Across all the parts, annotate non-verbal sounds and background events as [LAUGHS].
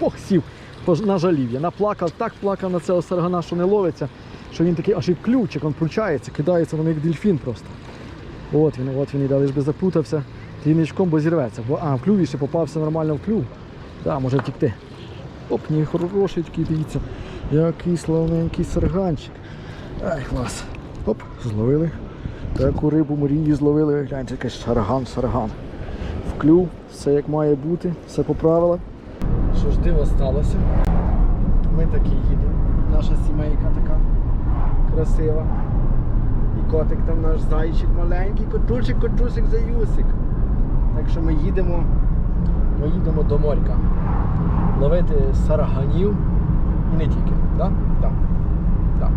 Ох, сів, нажалів я. Наплакав, так плакав на цього саргана, що не ловиться, що він такий аж і ключик, він включається, кидається воно як дельфін просто. От він, от він іде, лиш би запутався трійничком, бо зірветься. Бо, а, в клюві ще попався нормально в клюв. Так, може втікти. Оп, ні, хороший такий, дивіться. Який славненький сарганчик. Ай, клас. Оп, зловили. Таку рибу мрії зловили. Гляньте, якийсь сарган, сарган. В клюв, все як має бути, все по правилах. Що ж диво сталося? Ми таки їдемо. Наша сімейка така красива. І котик там наш зайчик маленький, котучик, котусик, заюсик. Так що ми їдемо, ми їдемо до морька. Ловити сарганів і не тільки. Да? Да. Да.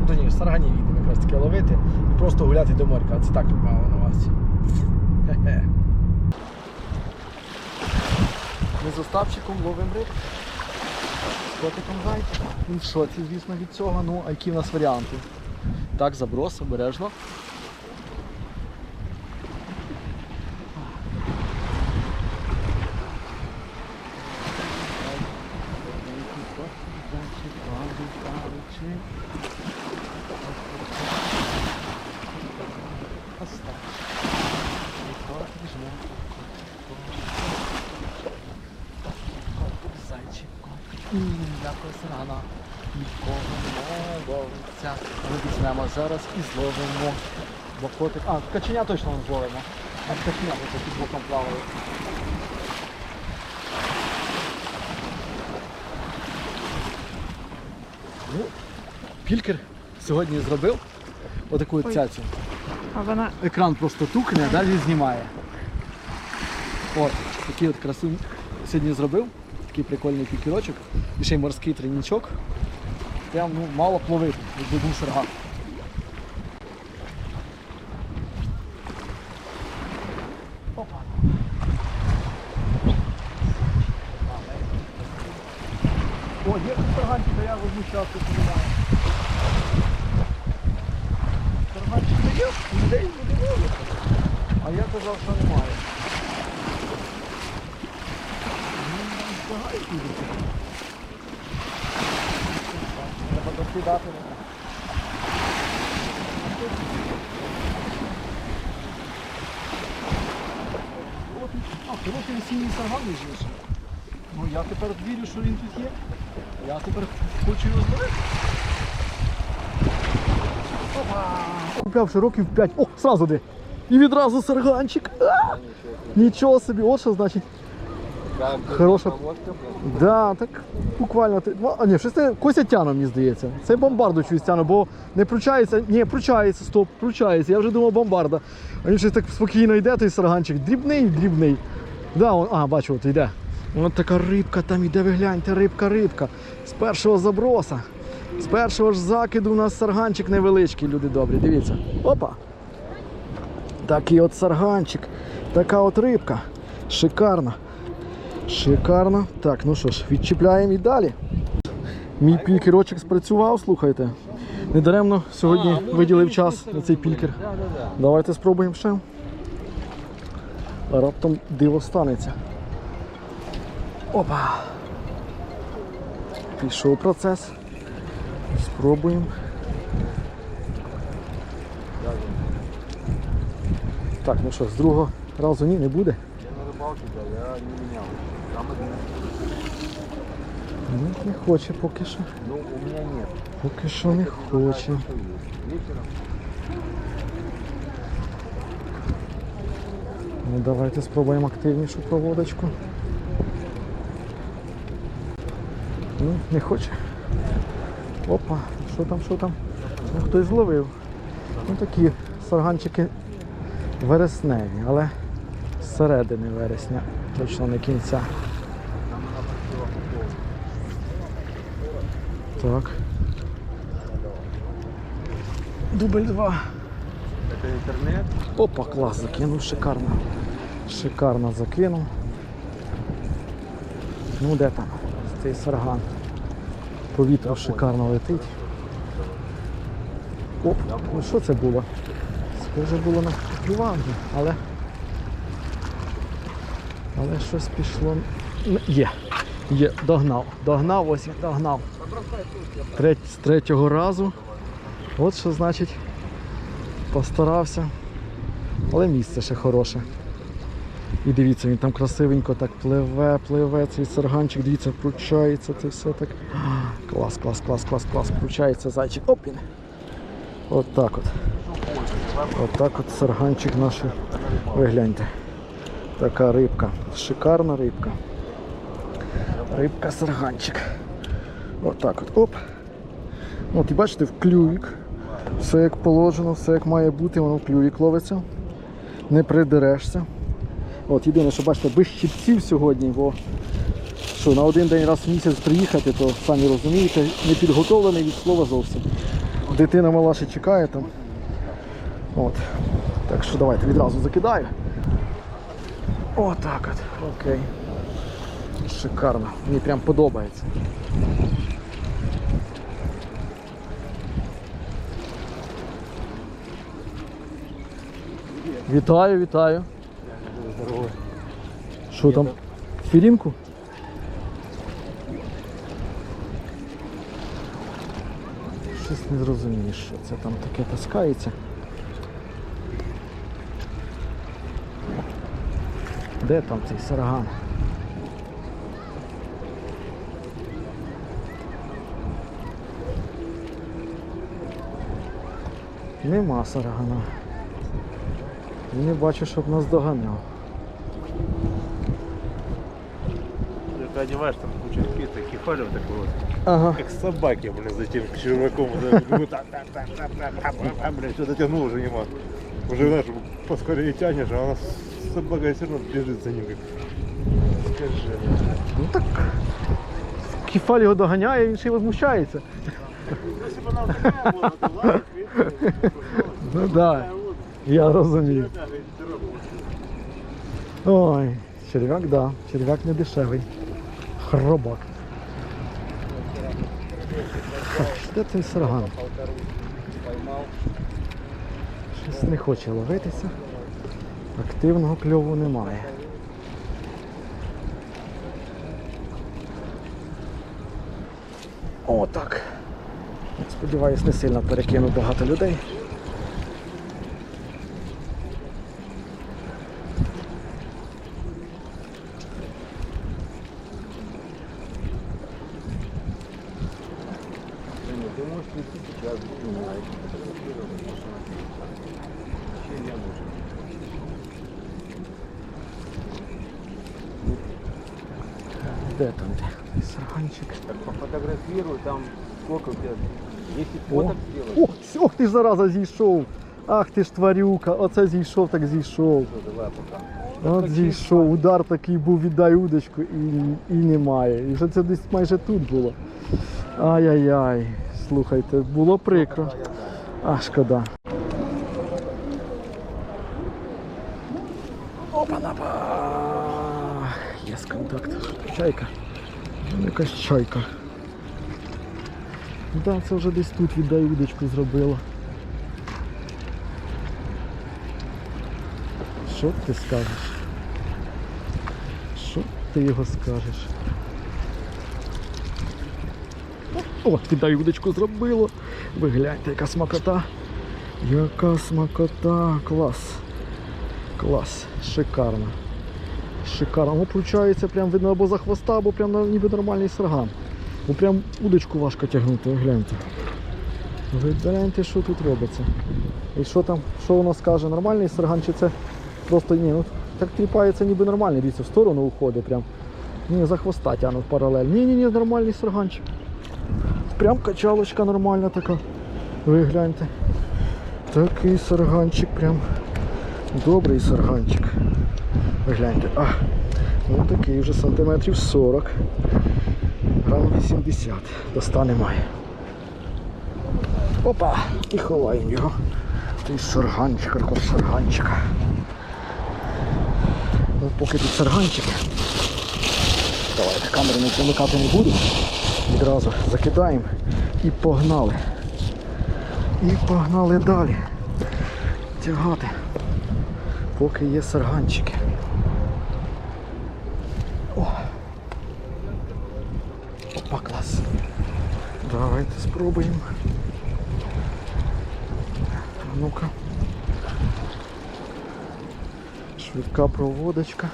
Ну, точніше, сарганів їдемо якраз таки ловити і просто гуляти до морька. Це так мало на вас. Хе-хе. Ми з Остапчиком ловимо риб. З котиком зайчик. Він в шоці, звісно, від цього. Ну, а які в нас варіанти? Так, заброс, обережно. Дякую, Сирана. Нікого не ловиться. Ми візьмемо зараз і зловимо. Бо котик. А, каченя точно не зловимо. А каченя бо під боком плаває. Ну, Пількер сьогодні зробив отаку от Ой. цяцю. А вона Екран просто тукне, далі знімає. От, такий от красивий сьогодні зробив. Такий прикольний пікірочок. І ще й морський тройнічок. Прям ну, мало пловити, якби був сергат. Опа. О, є тут сарганчик, то я возьму щастя поминаю. Сарганчик не є, людей буде ловити. А я казав, що немає. Ну, там встигають їздити. Треба докидати. А, хороший осінній сарган. Ну я тепер вірю, що він тут є. Я тепер хочу його зловити. Опа! Купявши років 5. О, сразу де. І відразу сарганчик. А! Нічого собі, от що значить. Хороша. Да, так буквально. А ні, щось це Кося тяне, мені здається. Це бомбарду чусь тяне, бо не пручається. Ні, пручається, стоп, пручається. Я вже думав бомбарда. А він щось так спокійно йде, той сарганчик. Дрібний, дрібний. Да, он, а, бачу, от йде. От така рибка там іде, ви гляньте, рибка, рибка. З першого заброса. З першого ж закиду у нас сарганчик невеличкий, люди добрі. Дивіться. Опа. Такий от сарганчик. Така от рибка. Шикарна. Шикарно. Так, ну що ж, відчіпляємо і далі. Мій пількерочок спрацював, слухайте. Недаремно сьогодні виділив час на цей пількер. Давайте спробуємо ще. А Раптом диво станеться. Опа. Пішов процес. Спробуємо. Так, ну що, з другого разу ні, не буде. Я на да, я не менял. Ну, не хоче поки що. Ну, у меня нет. Поки що не хоче. Ну давайте спробуємо активнішу проводочку. Ну, не хоче. Опа, що там, що там? Ну, хтось зловив. Ну такі сарганчики вересневі, але з середини вересня, точно не кінця. Так. Дубль два. это интернет. Опа, клас, закинув, шикарно. Шикарно закинув. Ну де там? Цей сарган. Повітря шикарно летить. Оп, ну що це було? Схоже було на клюванги, але. Але щось пішло. Є. Є, догнав, догнав, ось він догнав. Треть, з третього разу. От що значить постарався. Але місце ще хороше. І дивіться, він там красивенько так пливе, пливе цей сарганчик, дивіться, вручається це все так. [GASPS] Клас, клас, клас, клас, клас. Включається зайчик. Оп він. От так от. От так от сарганчик наш. Ви гляньте. Така рибка. Шикарна рибка. Рибка сарганчик. От так от. Оп. От і бачите, в клювік. Все як положено, все як має бути, воно в клювік ловиться. Не придерешся. От єдине, що бачите, без щипців сьогодні, бо що на один день раз в місяць приїхати, то самі розумієте, не підготовлений від слова зовсім. Дитина мала ще чекає там. От. Так що давайте відразу закидаю. Отак от. Окей. Шикарно. Мені прям подобається. Вітаю, вітаю. Здорово. Що там? Філінку? Щось не зрозумієш, що це там таке таскається. Де там цей сарган? Нема саргана. Не бачу, щоб нас доганяв. Ты одеваешь там кучу каких-то кефалев такого, Ага. как собаки, блин, за тем чуваком, блин, все дотянул уже нема. Уже, знаешь, поскорее тянешь, а она собака все равно бежит за ним. Скажи. Ну так. Кефаль його доганяє, він ще й возмущається. Если бы она вдыхала, то Ну так, я розумію. Ой, черв'як, да, черв'як не дешевий. Хробак. Де цей сарган? Щось не хоче ловитися. Активного кльову немає. О, так. Сподіваюсь, не сильно перекину багато людей. Ты можешь прийти сейчас, понимаешь. Вообще не нужно. Де там де? Сарганчик. Так пофотографируй, там сколько у тебя, 10 О, фоток сделать. О, ох ти ж зараза зійшов. Ах ти ж тварюка, оце зійшов, так зійшов. От зійшов, удар такий був, віддай удочку і, і немає. І вже це десь майже тут було. Ай-яй-яй, слухайте, було прикро. А, шкода. Опа-напа! Є контакт. Чайка. Якась чайка. Да, це вже десь тут віддай удочку зробила. Що ти скажеш? Що ти його скажеш? О, віддай удочку зробило. Ви гляньте, яка смакота. Яка смакота. Клас. Клас. Шикарно. Шикарно. Ну, виходить, прям видно або за хвоста, або прям ніби нормальний сарган. Бо прям удочку важко тягнути, ви гляньте. Ви гляньте, що тут робиться. І що там, що воно скаже, нормальний сарган чи це просто ні, ну так тріпається ніби нормальний, дивіться, в сторону уходить прям. Ні, за хвоста тягнуть паралель. Ні, ні, ні, нормальний сарганчик. Прям качалочка нормальна така. Ви гляньте. Такий сарганчик прям. Добрий сарганчик. Ви гляньте. А, ну такий вже сантиметрів 40. Грам 80. Доста немає. Опа! І ховаємо його. Той сарганчик, арков сарганчика. Поки тут сарганчик. Давайте камеру не замикати не буду. Відразу закидаємо і погнали. І погнали далі. Тягати. Поки є сарганчики. О. Опа, клас. Давайте спробуємо. А ну-ка. Швидка проводочка.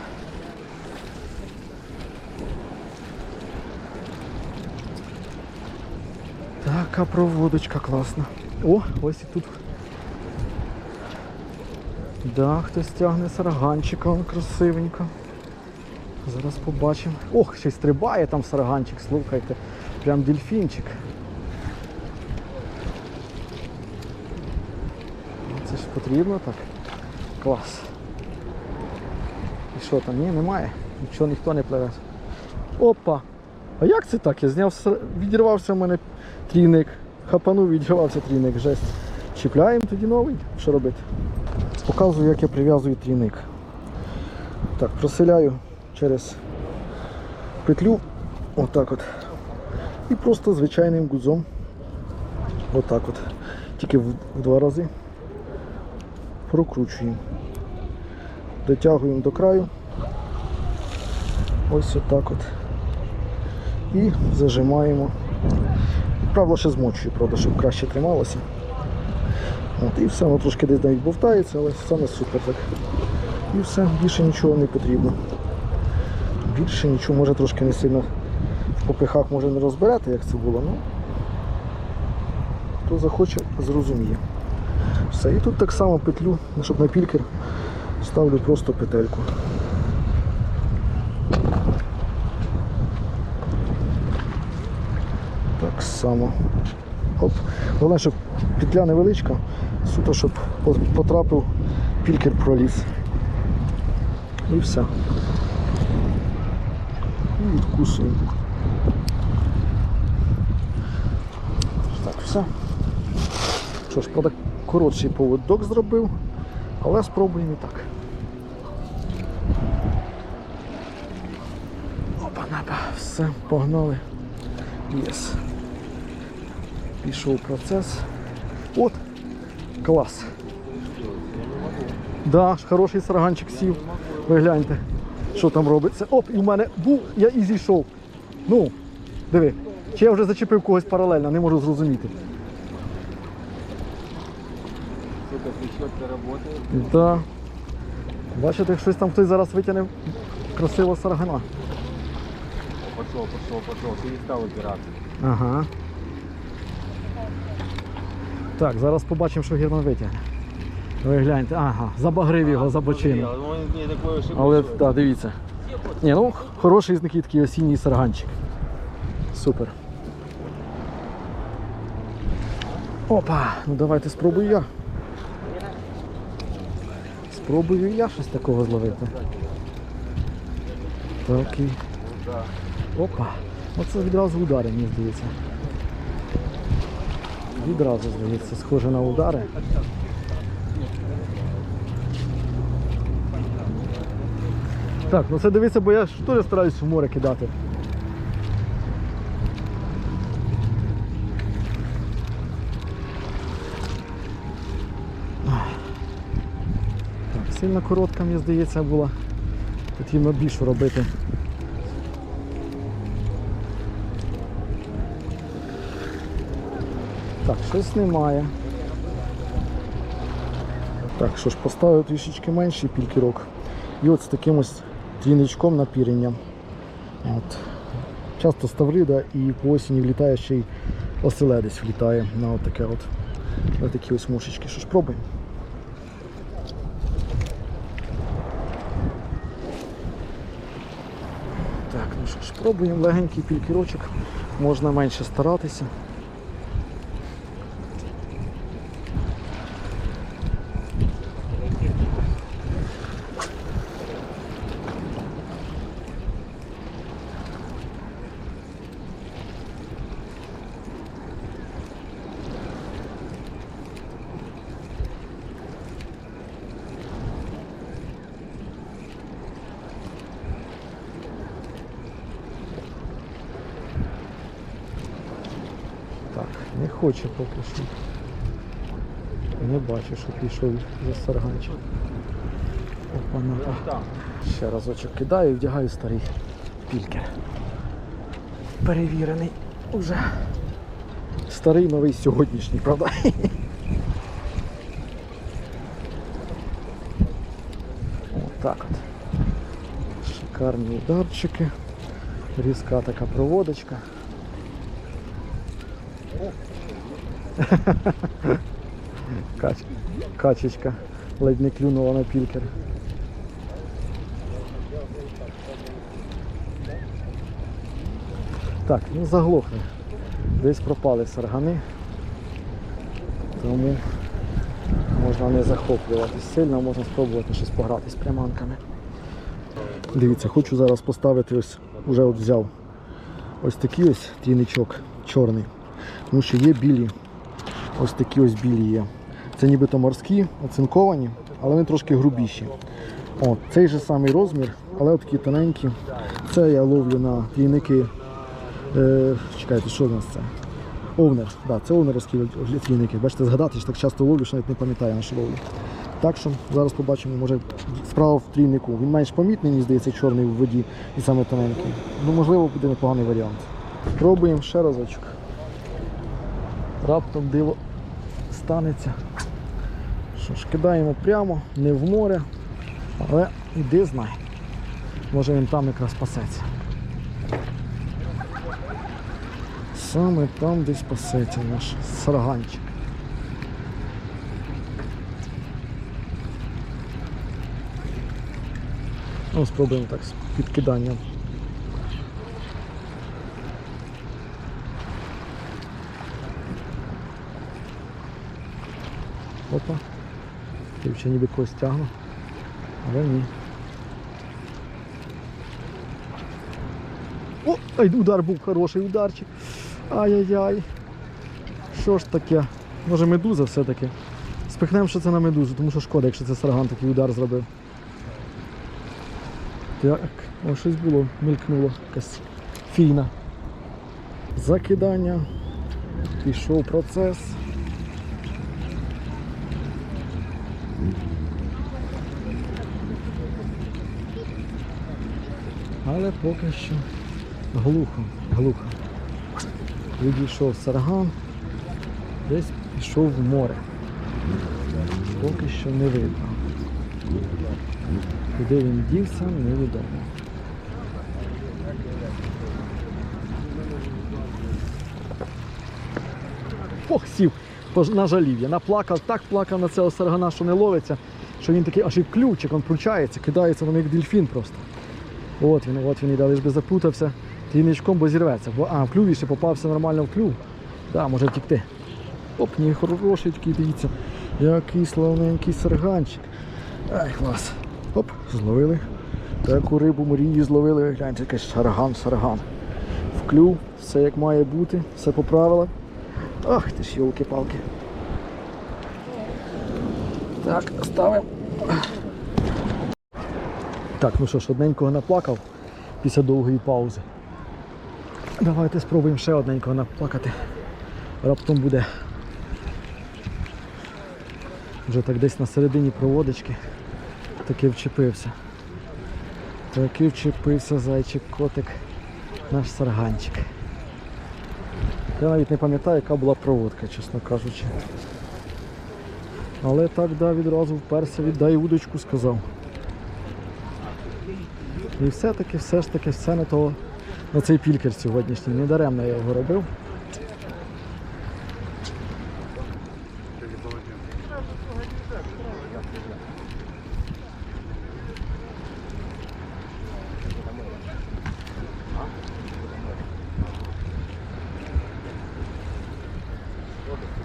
Така проводочка класна. О, ось і тут. Да, хтось тягне сараганчика, он красивенько. Зараз побачимо. Ох, й стрибає там сараганчик, слухайте. Прям дельфінчик. Це ж потрібно так. Клас. Що там? Ні, немає. Нічого ніхто не пливе. Опа! А як це так? Я зняв, відірвався в мене трійник. Хапанув, відірвався трійник. Жесть. Чіпляємо тоді новий. Що робити? Показую, як я прив'язую трійник. Так, проселяю через петлю. Отак от. І просто звичайним гудзом. Отак от. Тільки в два рази. Прокручуємо. Дотягуємо до краю. Ось отак от. І зажимаємо. Правило ще змочую, правда, щоб краще трималося. От, і все, воно трошки десь навіть бовтається, але саме супер так. І все, більше нічого не потрібно. Більше нічого, може трошки не сильно в попихах може не розбирати, як це було, ну хто захоче, зрозуміє. Все, і тут так само петлю, щоб на пількер ставлю просто петельку. Так само. Оп. Головне, щоб петля невеличка, суто, щоб потрапив пількер проліз. І все. І відкусуємо. Так, все. Що ж, правда, коротший поводок зробив, але спробуємо і так. Опа-напа, все, погнали. Єс. Пішов процес. От, клас. Да, хороший сараганчик сів. Ви гляньте, що там робиться. Оп, і в мене був, я і зійшов. Ну, диви. Чи я вже зачепив когось паралельно, не можу зрозуміти. Да. Бачите, щось там хтось зараз витягне красиво саргана. Пошел, пошел, пошел. Перестал упираться. Ага. Так, зараз побачимо, що Герман витягне. Ви гляньте, ага, забагрив його за бочину. Он не такой уж и Але так, дивіться. Ні, ну хороший такий такий осінній сарганчик. Супер. Опа, ну давайте спробую я. Спробую я щось такого зловити. Так і. Опа. Оце відразу удари, мені здається. Відразу, здається, схоже на удари. Так, ну це дивіться, бо я ж теж стараюсь в море кидати. Сильно коротка, мені здається, була. Потрібно більше робити. Так, щось немає. Так, що ж, поставив трішечки менший пількірок. І от з таким ось трійничком напіренням. От. Часто ставрида і по осені влітає ще й оселедець влітає на от от. На такі ось мушечки. Що ж, пробуємо. Так, ну що ж, пробуємо легенький пількірочок. Можна менше старатися. Так, не хоче поки що. Не бачу, що пішов за сарганчик. Опа, Там. Ще разочок кидаю і вдягаю старий пількер. перевірений уже. Старий новий сьогоднішній, правда? Отак от. Шикарні ударчики. Різка така проводочка. Кач... Качечка ледь не клюнула на пількер. Так, ну заглохли. Десь пропали саргани. Тому можна не захоплюватись сильно, можна спробувати щось пограти з приманками. Дивіться, хочу зараз поставити ось, вже от взяв ось такий ось трійничок чорний. Тому що є білі. Ось такі ось білі є. Це нібито морські, оцинковані, але вони трошки грубіші. От, цей же самий розмір, але такі тоненькі. Це я ловлю на трійники. Е, чекайте, що в нас це? Овнер. Да, це овнеровські трійники. Бачите, згадати, що так часто ловлю, що навіть не пам'ятаю на що ловлю. Так що зараз побачимо, може справа в трійнику. Він менш помітний, мені здається, чорний в воді і саме тоненький. Ну, можливо, буде непоганий варіант. Пробуємо ще разочок. Раптом диво станеться. Що ж, кидаємо прямо, не в море, але іди знай. Може він там якраз пасеться. Саме там десь пасеться наш сарганчик. Ну, спробуємо так з підкиданням. Опа. Ще ніби когось тягну. Але ні. О, ай, удар був хороший ударчик. Ай-яй-яй. Що ж таке? Може медуза все-таки? Спихнемо, що це на медузу, тому що шкода, якщо це сарган такий удар зробив. Так, о, щось було, мелькнуло, якась фіна. Закидання. Пішов процес. Але поки що глухо, глухо. Відійшов сарган, десь пішов в море. Поки що не видно. Куди він дівся, невідомо. Ох, сів пож- на жалів'я. Наплакав, так плакав на цього саргана, що не ловиться, що він такий аж і ключик, він включається, кидається на них дельфін просто. От він, от він іде, лиш би запутався трійничком, бо зірветься. Бо, а, в клюві ще попався нормально в клюв. Да, може втікти. Оп, ні, хороший такий, дивіться. Який славненький сарганчик. Ай, клас. Оп, зловили. Таку рибу мрії зловили. Гляньте, якийсь сарган, сарган. В клюв, все як має бути, все по правилах. Ах ти ж, йолки-палки. Так, ставимо. Так, ну що ж, одненького наплакав після довгої паузи. Давайте спробуємо ще одненького наплакати. Раптом буде. Вже так десь на середині проводочки таки вчепився. Таки вчепився зайчик, котик, наш сарганчик. Я навіть не пам'ятаю, яка була проводка, чесно кажучи. Але так, да, відразу вперся, віддай удочку, сказав. І все-таки, все ж таки, все на того, на цей пількер сьогоднішній. Не даремно я його робив.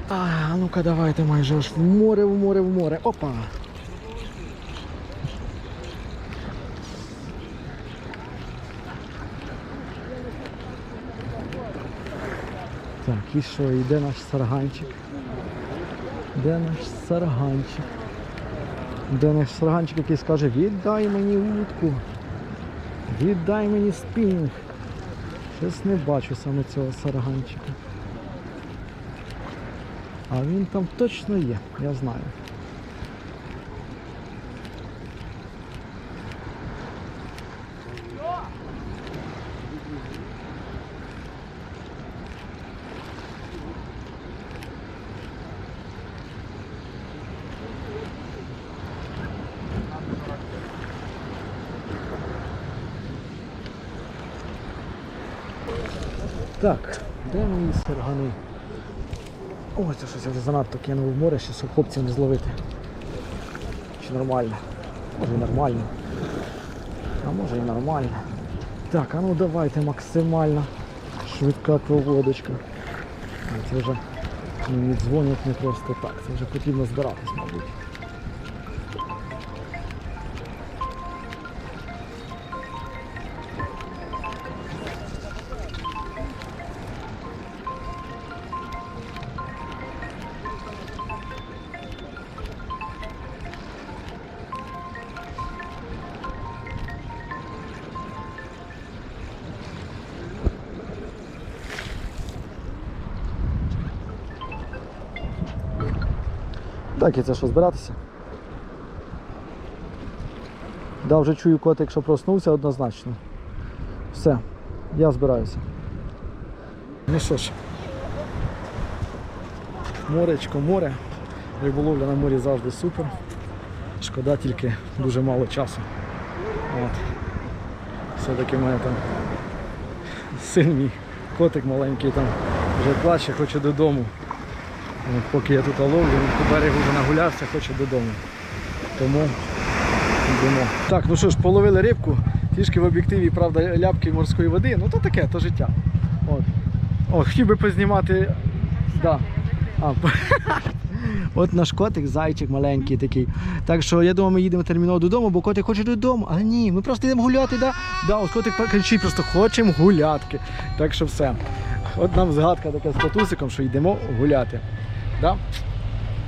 А, ну-ка давайте майже аж в море, в море, в море. Опа! Так, і що, йде наш сарганчик? Де наш сарганчик? Де наш сарганчик, який скаже, віддай мені утку, віддай мені спінг. Щось не бачу саме цього сарганчика. А він там точно є, я знаю. Так, де мої сергани? Ой, це щось вже занадто кинув в море, щоб хлопців не зловити. Чи нормально? Може і нормально. А може і нормально. Так, а ну давайте максимально швидка проводочка. Це вже мені дзвонять не просто так, це вже потрібно збиратись, мабуть. Так, і це що, збиратися? Да, вже чую котик, що проснувся однозначно. Все, я збираюся. Ну що ж, моречко, море. Риболовля на морі завжди супер. Шкода тільки дуже мало часу. Все-таки мене там син мій, котик маленький там вже плаче, хоче додому. От, поки я тут ловлю, він по берегу вже нагулявся, хоче додому. Тому йдемо. Так, ну що ж, половили рибку, трішки в об'єктиві, правда, ляпки морської води, ну то таке, то життя. От. О, хотів би познімати. Да. А, [LAUGHS] От наш котик, зайчик маленький такий. Так що я думаю, ми їдемо терміново додому, бо котик хоче додому. Але ні, ми просто йдемо гуляти, да? Да, от котик кричить, просто хочемо гулятки. Так що все. От нам згадка така з татусиком, що йдемо гуляти. Да?